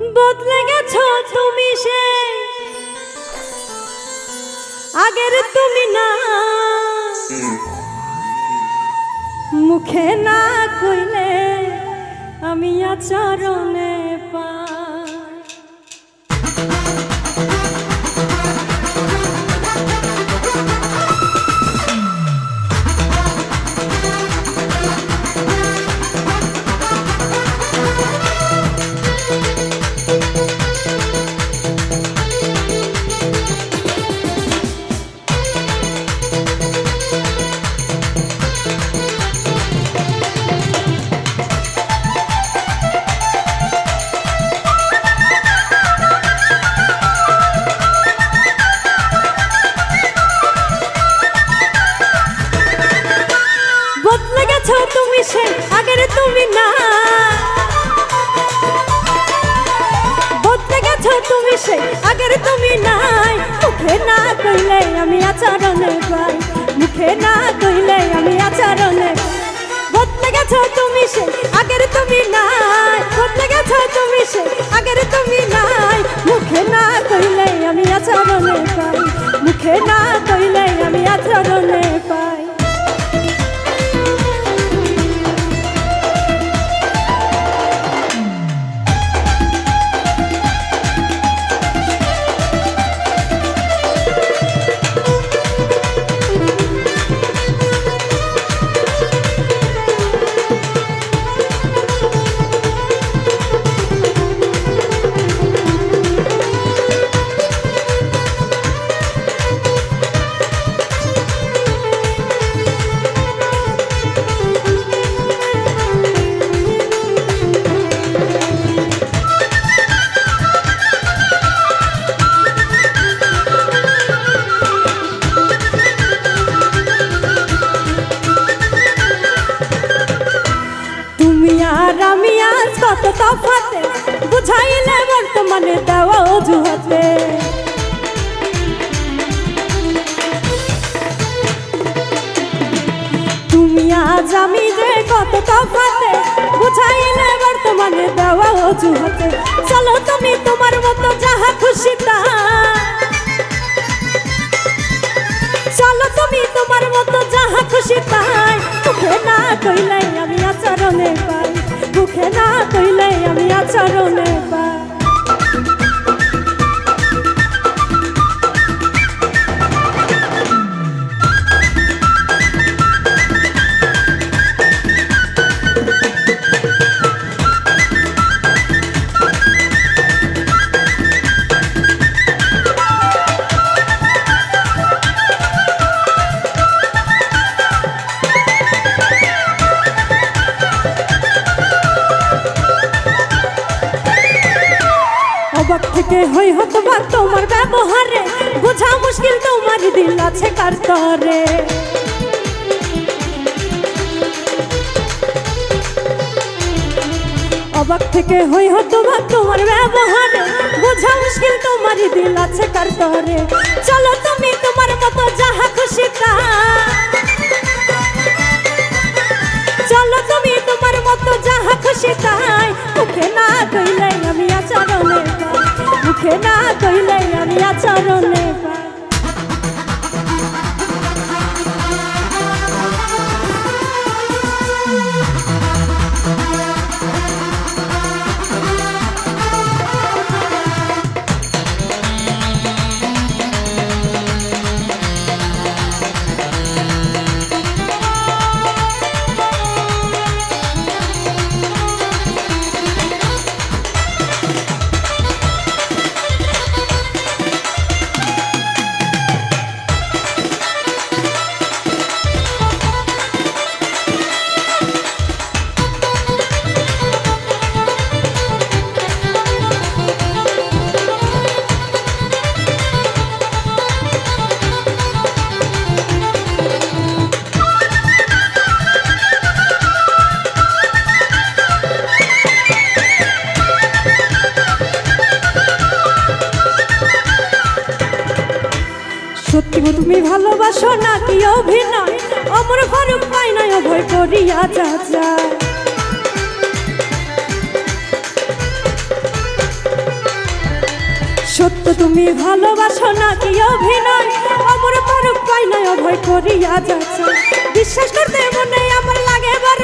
বদলে গেছো তুমি সে। আগের তুমি না। মুখে না কইলে আমি আচরণে পাই গেছো তুমি সে আগের তুমি না। বদলে গেছো তুমি সে আগের তুমি নাই। মুখে না কইলে আমি আচরণে পাই। মুখে না কইলে আমি আচরণে বদলে গেছো তুমি সে আগের তুমি নাই। বদলে গেছো তুমি সে আগের তুমি নাই। মুখে না কইলে আমি আচরণে পাই। মুখে না কইলে আমি আচরণে পাই। আজ আমি যে কত তফাতে, বুঝাইলে বর্তমানে দেওয়া অজুহাতে। চলো তুমি তোমার মতো যাহা খুশি তা। চলো তুমি তোমার মতো যাহা খুশি তাই। মুখে না কইলে আমি আচরণে পাই। মুখে না কইলে আমি আচরণে পাই। হই হতো বা তোমার ব্যবহারে। বোঝা মুশকিল তোমার দিল আছে কার তরে। অবাক থেকে হই হতো বা তোমার ব্যবহারে। বোঝা মুশকিল তোমার দিল আছে কার তরে। চলো তুমি সত্যি গো, তুমি ভালোবাসো না কি অভিনয়? অমর ফারুক পাই নাই অভয় করিয়া যা যা। সত্য তুমি ভালোবাসো না কি অভিনয়? আমার ফারুক পাই নাই অভয় করিয়া চাচা বিশ্বাস করতে মনে আমার লাগে বারে